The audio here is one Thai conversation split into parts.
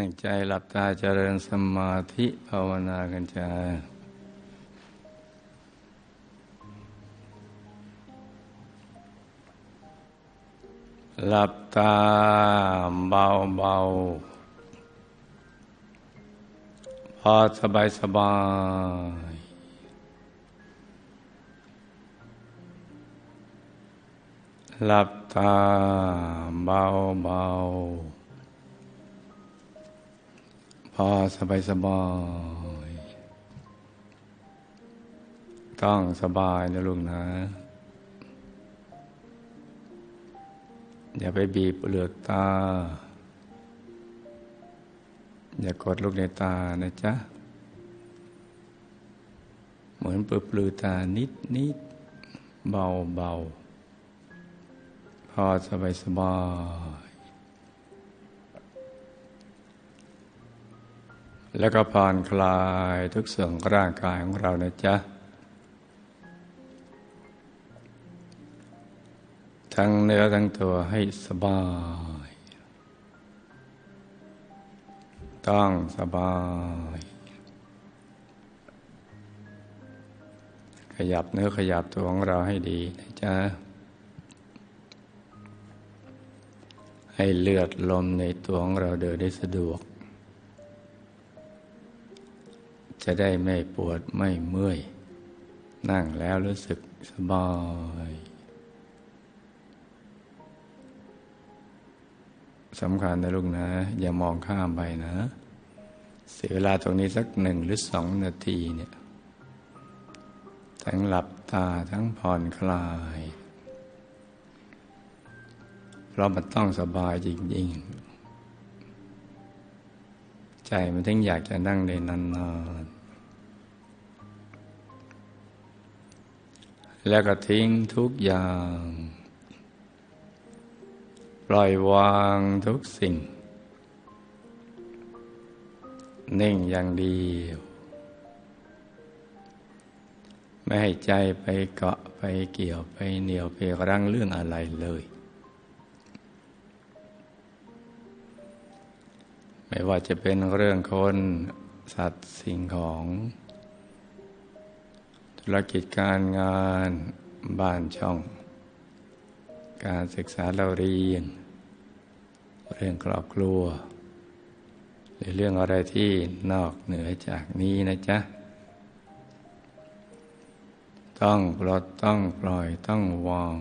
ตั้งใจหลับตาเจริญสมาธิภาวนากันจ้าหลับตาเบาเบาพอสบายสบาย หลับตาเบาเบา อสบายสบายต้องสบายนะลุงนะ อย่าไปบีบเปลือกตา อย่ากดลูกในตานะจ๊ะ เหมือนเปลือปลือตานิดนิดเบาเบาพอสบายสบาย แล้วก็ผ่อนคลายทุกส่วนร่างกายของเรานะจ๊ะ ทั้งเนื้อทั้งตัวให้สบาย ต้องสบาย ขยับเนื้อขยับตัวของเราให้ดีนะจ๊ะ ให้เลือดลมในตัวของเราเดินได้สะดวก จะได้ไม่ปวดไม่เมื่อย นั่งแล้วรู้สึกสบาย สำคัญนะลูกนะ อย่ามองข้ามไปนะ เสียเวลาตรงนี้สักหนึ่งหรือสองนาทีเนี่ย ทั้งหลับตาทั้งผ่อนคลาย เพราะมันต้องสบายจริง ๆ ใจมันถึงอยากจะนั่งได้นานๆ แล้วก็ทิ้งทุกอย่าง ปล่อยวางทุกสิ่ง นิ่งอย่างเดียว ไม่ให้ใจไปเกาะไปเกี่ยวไปเหนียวไปรั้งเรื่องอะไรเลย ไม่ว่าจะเป็นเรื่องคนสัตว์สิ่งของ รกิจการงานบ้านช่อง การศึกษาเราเรียน เรื่องครอบครัวหรือเรื่องอะไรที่นอกเหนือจากนี้นะจ๊ะ ต้องปลดต้องปล่อยต้องวาง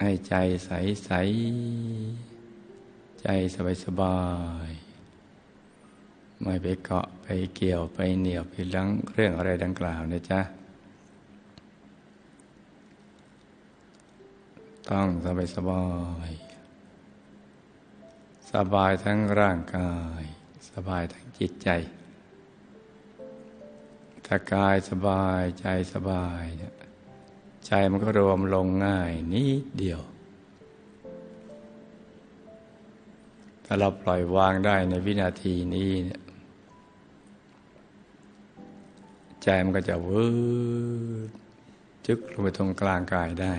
ให้ใจใสใสใจสบายสบาย ไม่ไปเกาะไปเกี่ยวไปเหนียวไปลังเรื่องอะไรดังกล่าวนะจ๊ะ ต้องสบายสบาย สบายทั้งร่างกาย สบายทั้งจิตใจ ถ้ากายสบายใจสบายเนี่ยใจมันก็รวมลงง่ายนิดเดียว ถ้าเราปล่อยวางได้ในวินาทีนี้เนี่ย ใจมันก็จะวืดจึกลงไปตรงกลางกายได้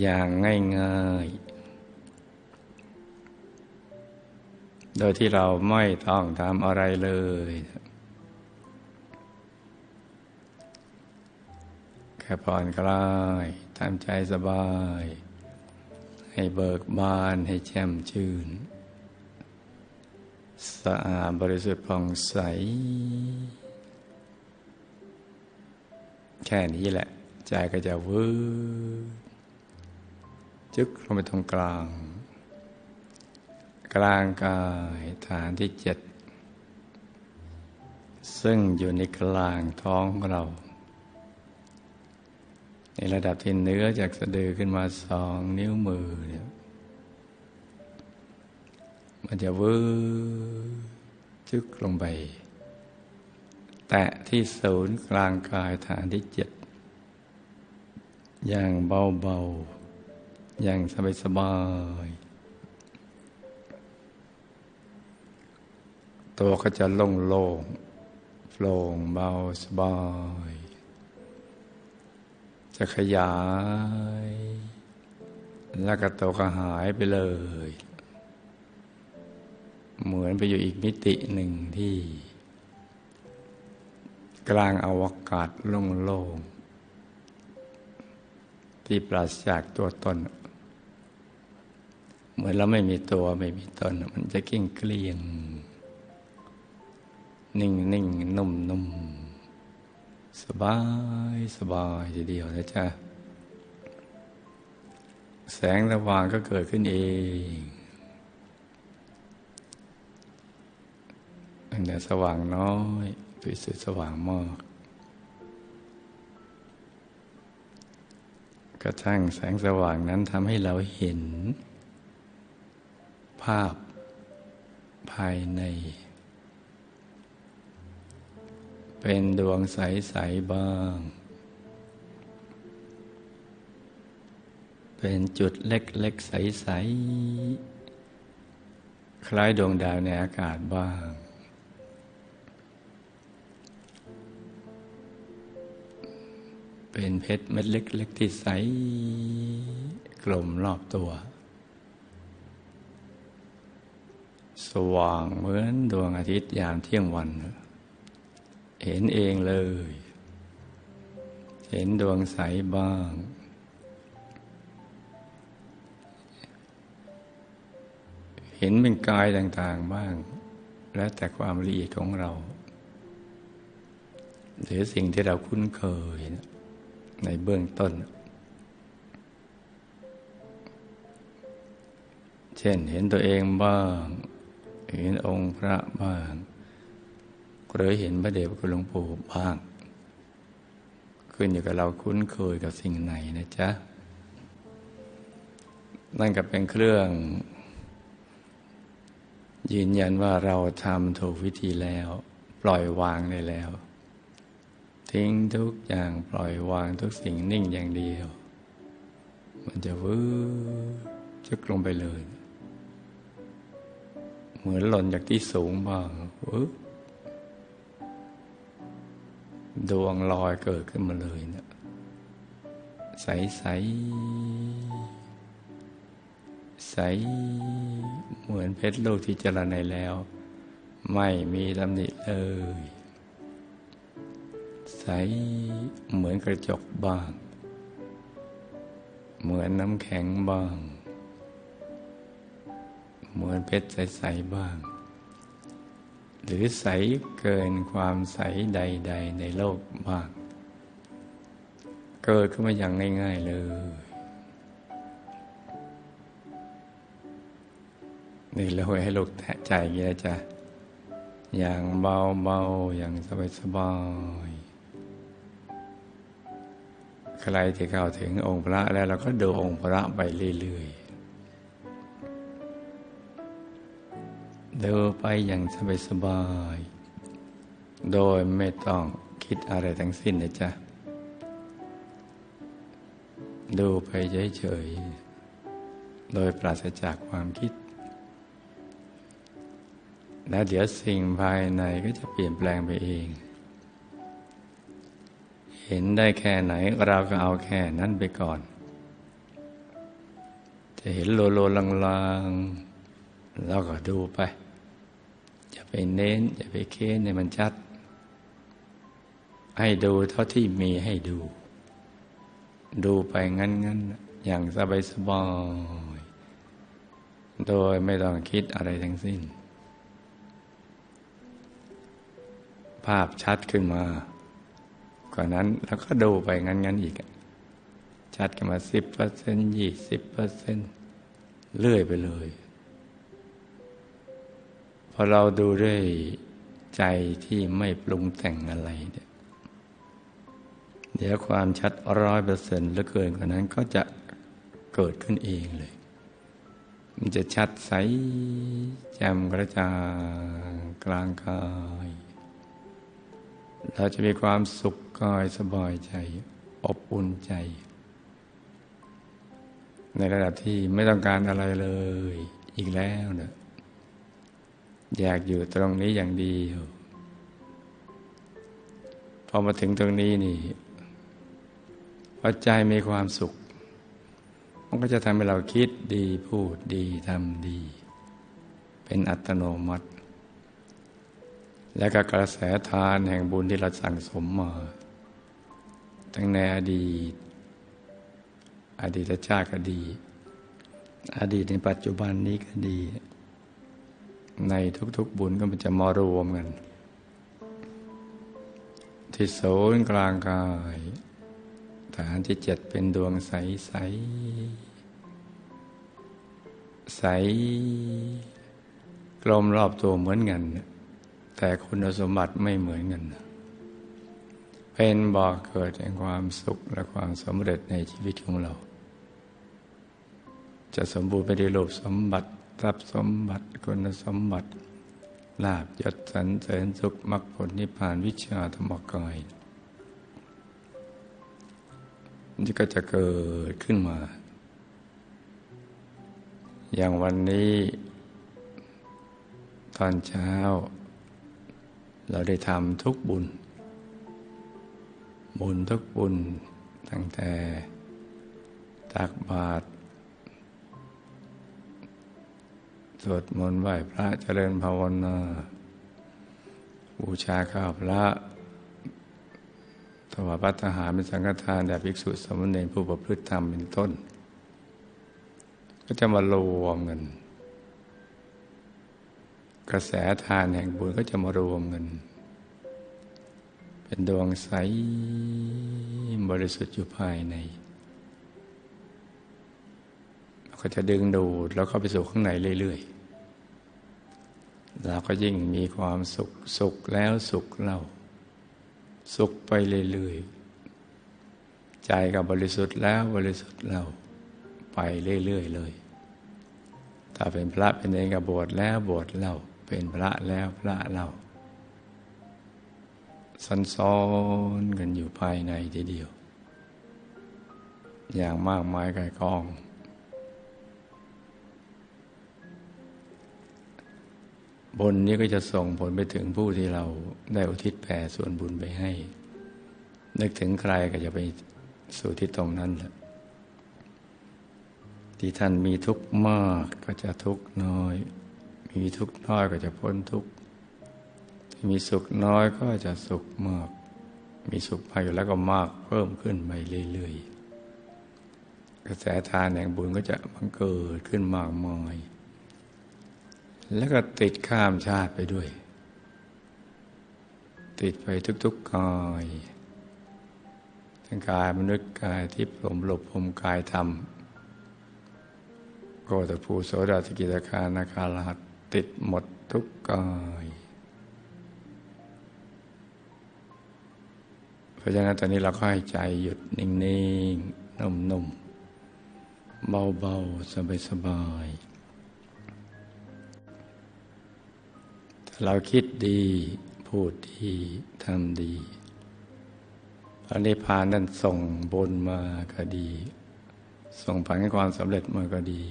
อย่างง่ายๆ โดยที่เราไม่ต้องทำอะไรเลย แค่ผ่อนคลายทำใจสบาย ให้เบิกบานให้แช่มชื่น สะอาดบริสุทธิ์ผ่องใส แค่นี้แหละ ใจก็จะวืดจึกลงไปตรงกลาง กลางกายฐานที่เจ็ด ซึ่งอยู่ในกลางท้องของเรา ในระดับที่เนื้อจากสะดือขึ้นมาสองนิ้วมือเนี่ย มันจะวืดจึกลงไป แตะที่ศูนย์กลางกายฐานที่เจ็ดอย่างเบาๆ อย่างสบายๆ ตัวก็จะโล่งโล่งโปร่งเบาสบาย จะขยาย แล้วก็โตก็หายไปเลย เหมือนไปอยู่อีกมิติหนึ่งที่ กลางอวกาศโล่งๆที่ปราศจากตัวตน เหมือนเราไม่มีตัวไม่มีตน มันจะกิ้งเกลี้ยง นิ่งนิ่งนุ่มนุ่มสบายสบายทีเดียวนะจ๊ะ แสงสว่างก็เกิดขึ้นเอง แต่สว่างน้อยดุสุดสว่างมากกระทั่งแสงสว่างนั้นทำให้เราเห็น ภาพภายใน เป็นดวงใส ๆ บ้าง เป็นจุดเล็ก ๆ ใส ๆ คล้ายดวงดาวในอากาศบ้าง เป็นเพชรเม็ดเล็กๆที่ใสกลมรอบตัว สว่างเหมือนดวงอาทิตย์ยามเที่ยงวัน เห็นเองเลย เห็นดวงใสบ้าง เห็นเป็นกายต่างๆบ้าง แล้วแต่ความละเอียดของเราหรือสิ่งที่เราคุ้นเคย ในเบื้องต้น เช่นเห็นตัวเองบ้าง เห็นองค์พระบ้าง หรือเห็นพระเดชพระคุณหลวงปู่บ้าง ขึ้นอยู่กับเราคุ้นเคยกับสิ่งไหนนะจ๊ะ นั่นก็เป็นเครื่อง ยืนยันว่าเราทำถูกวิธีแล้ว ปล่อยวางได้แล้ว ทิ้งทุกอย่างปล่อยวางทุกสิ่งนิ่งอย่างเดียว มันจะวืบจึกลงไปเลย เหมือนหล่นจากที่สูงบ้างวืบดวงลอยเกิดขึ้นมาเลยเนะใสๆใสเหมือนเพชรลูกที่เจริญในแล้ว ไม่มีตำหนิเลย ใสเหมือนกระจกบ้าง เหมือนน้ำแข็งบ้าง เหมือนเพชรใส ๆ บ้าง หรือใสเกินความใสใด ๆ ในโลกบ้าง เกิดขึ้นมาอย่างง่าย ๆ เลย นี่เราให้ลูกแทะใจอย่างนี้นะจ๊ะอย่างเบาเบาอย่างสบายสบาย ใครที่เข้าถึงองค์พระแล้วเราก็ดูองค์พระไปเรื่อยๆเดูไปอย่างสบายสบายโดยไม่ต้องคิดอะไรทั้งสิ้นนะจ๊ะ ดูไปเฉยๆ โดยปราศจากความคิด แล้วเดี๋ยวสิ่งภายในก็จะเปลี่ยนแปลงไปเอง เห็นได้แค่ไหนเราก็เอาแค่นั้นไปก่อน จะเห็นโลโลลางๆเราก็ดูไป จะไปเน้นจะไปเค้นในมันชัด ให้ดูเท่าที่มีให้ดู ดูไปงั้นๆ อย่างสบายๆโดยไม่ต้องคิดอะไรทั้งสิ้น ภาพชัดขึ้นมา กว่านั้น แล้วก็ดูไปงั้น ๆ อีกชัดขึ้นมาสิบเปอร์เซ็นต์ยี่สิบเปอร์เซ็นต์เลื่อยไปเลย พอเราดูด้วยใจที่ไม่ปรุงแต่งอะไรเนี่ยเดี๋ยวความชัดร้อยเปอร์เซ็นต์หรือเกินกว่านั้นก็จะเกิดขึ้นเองเลย มันจะชัดใสแจ่มกระจ่างกลางกาย เราจะมีความสุขกายสบายใจ อบอุ่นใจ ในระดับที่ไม่ต้องการอะไรเลย อีกแล้วนะอยากอยู่ตรงนี้อย่างเดียวพอมาถึงตรงนี้นี่พอใจมีความสุขมมันก็จะทำให้เราคิดดีพูดดีทำดี เป็นอัตโนมัติ และก็กระแสทานแห่งบุญที่เราสั่งสมมา ทั้งในอดีต อดีตชาติก็ดี อดีตในปัจจุบันนี้ก็ดี ในทุกๆบุญก็มันจะมารวมกันที่โซนกลางกายฐานที่เจ็ดเป็นดวงใสใสใสกลมรอบตัวเหมือนกัน แต่คุณสมบัติไม่เหมือนกัน เป็นบ่อเกิดแห่งความสุขและความสำเร็จในชีวิตของเรา จะสมบูรณ์ไปด้วยโลภสมบัติทรัพย์สมบัติคุณสมบัติลาบยศสันเสริญสุขมรรคผลนิพพานวิชาธรรมกายนี่ก็จะเกิดขึ้นมา อย่างวันนี้ ตอนเช้า เราได้ทำทุกบุญ บุญทุกบุญตั้งแต่ตักบาตรสวดมนต์ไหว้พระเจริญภาวนาบูชาข้าวพระถวายพัฒหารเป็นสังฆทานแด่ภิกษุสมณีผู้ประพฤติธรรมเป็นต้น ก็จะมารวมกัน กระแสทานแห่งบุญก็จะมารวมกัน เป็นดวงใสบริสุทธิ์อยู่ภายในก็จะดึงดูดแล้วเข้าไปสู่ข้างในเรื่อยๆเราก็ยิ่งมีความสุขสุขแล้วสุขเล่า สุขไปเรื่อยๆใจกับบริสุทธิ์แล้วบริสุทธิ์เราไปเรื่อยๆเลย ถ้าเป็นพระเป็นเองกับบวชแล้วบวชเรา เป็นพระแล้วพระเราสันซ้อนกันอยู่ภายในทีเดียว อย่างมากมายกายกอง บนนี้ก็จะส่งผลไปถึงผู้ที่เราได้อุทิศแผ่ส่วนบุญไปให้ นึกถึงใครก็จะไปสู่ที่ตรงนั้นแหละที่ท่านมีทุกข์มากก็จะทุกข์น้อย มีทุกข์น้อยก็จะพ้นทุกข์ที่มีสุขน้อยก็จะสุขมาก มีสุขมากอยู่แล้วก็มากเพิ่มขึ้นไปเรื่อยๆ กระแสทานแห่งบุญก็จะบังเกิดขึ้นมากมาย แล้วก็ติดข้ามชาติไปด้วย ติดไปทุกๆกายทั้งกายมนุษย์กายที่ผมหลบผมกายธรรมโกตภูโสดาสกิตาคานาคาลาต ติดหมดทุกกาย เพราะฉะนั้นตอนนี้เราก็ให้ใจหยุดนิ่งๆ นุ่มๆ เบาๆ สบายๆถ้าเราคิดดี พูดดี ทำดีพระนิพพานนั้นส่งบนมาก็ดี ส่งผลให้ความสำเร็จมาก็ดี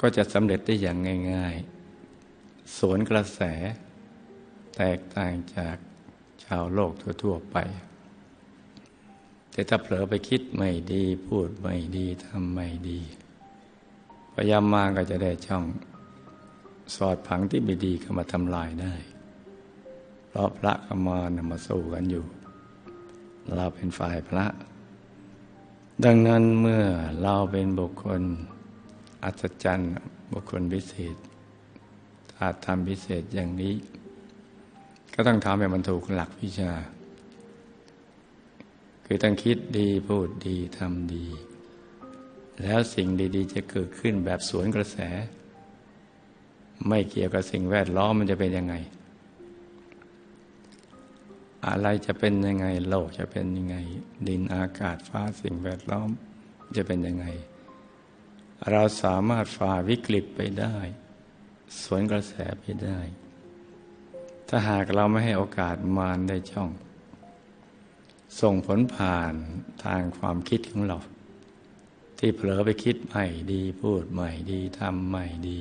ก็จะสำเร็จได้อย่างง่าย ๆ สวนกระแส แตกต่างจากชาวโลกทั่วๆไป แต่ถ้าเผลอไปคิดไม่ดีพูดไม่ดีทำไม่ดีพยายามมาก็จะได้ช่อง สอดผังที่ไม่ดีเข้ามาทำลายได้ เพราะพระกมานมาสู้กันอยู่ เราเป็นฝ่ายพระ ดังนั้นเมื่อเราเป็นบุคคล อัศจรรย์บุคคลพิเศษถ้าทำพิเศษอย่างนี้ ก็ต้องทำให้มันถูกหลักวิชา คือต้องคิดดีพูดดีทำดี แล้วสิ่งดี ๆ จะเกิดขึ้นแบบสวนกระแส ไม่เกี่ยวกับสิ่งแวดล้อมมันจะเป็นยังไง อะไรจะเป็นยังไง โลกจะเป็นยังไง ดินอากาศฟ้าสิ่งแวดล้อมจะเป็นยังไง เราสามารถฝ่าวิกฤตไปได้ สวนกระแสไปได้ ถ้าหากเราไม่ให้โอกาสมารได้ช่อง ส่งผลผ่านทางความคิดของเรา ที่เผลอไปคิดไม่ดีพูดไม่ดีทำไม่ดี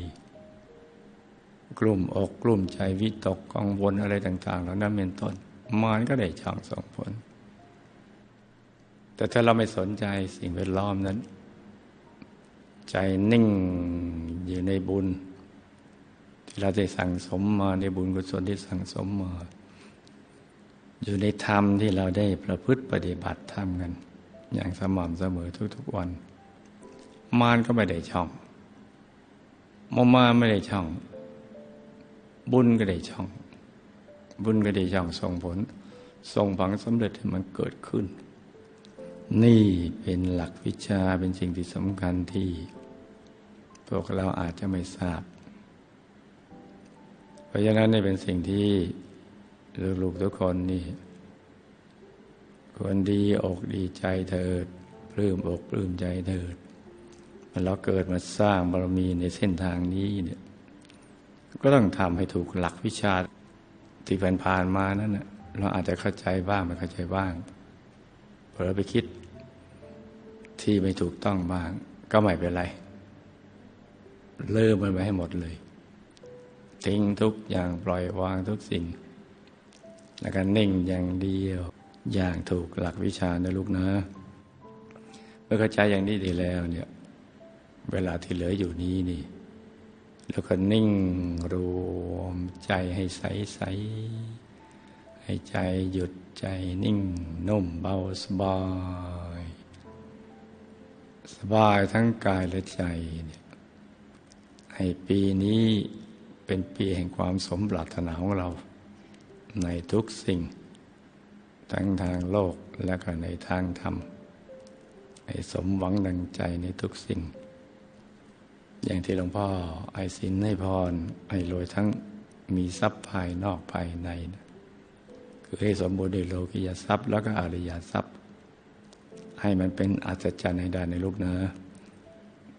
กลุ่มอกกลุ่มใจวิตกกังวลอะไรต่างๆเหล่านั้นเป็นต้นมันก็ได้ช่องส่งผล แต่ถ้าเราไม่สนใจสิ่งแวดล้อมนั้น ใจนิ่งอยู่ในบุญ ที่เราได้สั่งสมมาในบุญกุศลที่สั่งสมมา อยู่ในธรรมที่เราได้ประพฤติปฏิบัติธรรมกัน อย่างสม่ำเสมอทุกๆวัน มารก็ไม่ได้ช่องมมาไม่ได้ช่อง บุญก็ได้ช่อง บุญก็ได้ช่องส่งผลส่งผังสำเร็จให้มันเกิดขึ้นนี่เป็นหลักวิชาเป็นสิ่งที่สำคัญที่ พวกเราอาจจะไม่ทราบ เพราะฉะนั้นนี่เป็นสิ่งที่ลูกๆทุกคนนี่ควรดีอกดีใจเถิดปลื้มอกปลื้มใจเถิดมันเราเกิดมาสร้างบารมีในเส้นทางนี้เนี่ย ก็ต้องทำให้ถูกหลักวิชาที่ผ่านมานั่นนะเราอาจจะเข้าใจบ้างไม่เข้าใจบ้างเผลอไปคิดที่ไม่ถูกต้องบ้าง ก็ไม่เป็นไร ลิกมันไปให้หมดเลย ทิ้งทุกอย่างปล่อยวางทุกสิ่ง แล้วก็นิ่งอย่างเดียว อย่างถูกหลักวิชานะลูกนะ เมื่อเข้าใจอย่างนี้ดีแล้วเนี่ย เวลาที่เหลืออยู่นี้นี่ แล้วก็นิ่งรวมใจให้ใสใสให้ใจหยุดใจนิ่งนุ่มเบาสบาย สบายทั้งกายและใจเนี่ย ให้ปีนี้เป็นปีแห่งความสมปรารถนาของเรา ในทุกสิ่ง ทั้งทางโลกและก็ในทางธรรม ให้สมหวังดังใจในทุกสิ่ง อย่างที่หลวงพ่อไอสินให้พรไอรวยทั้งมีทรัพย์ภายนอกภายในนะคือให้สมบูรณ์ด้วยโลกิยทรัพย์ แล้วก็อริยทรัพย์ ให้มันเป็นอัศจรรย์ในด้านในลูกนะ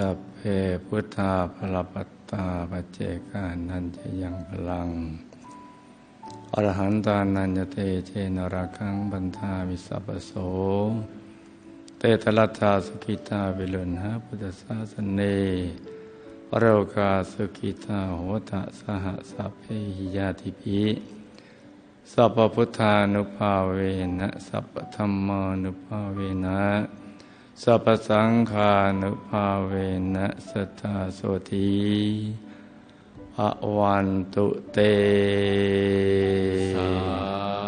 สัพเพพุทธาพลปัตตาปเจกานันจะยังพลัง อรหันตานันยเตเจนราคังบันทามิสัพโส เตตลัตาสุขิตาวิลุณหะพุทธศาสเนโรกาสุขิตาโหตะสหสัพเพหิยาติภิสัพพุทธานุภาเวนะสัพธรรมานุภาเวนะ สัพสังขานุภาเวนะสตาโสทีภวันตุเตสา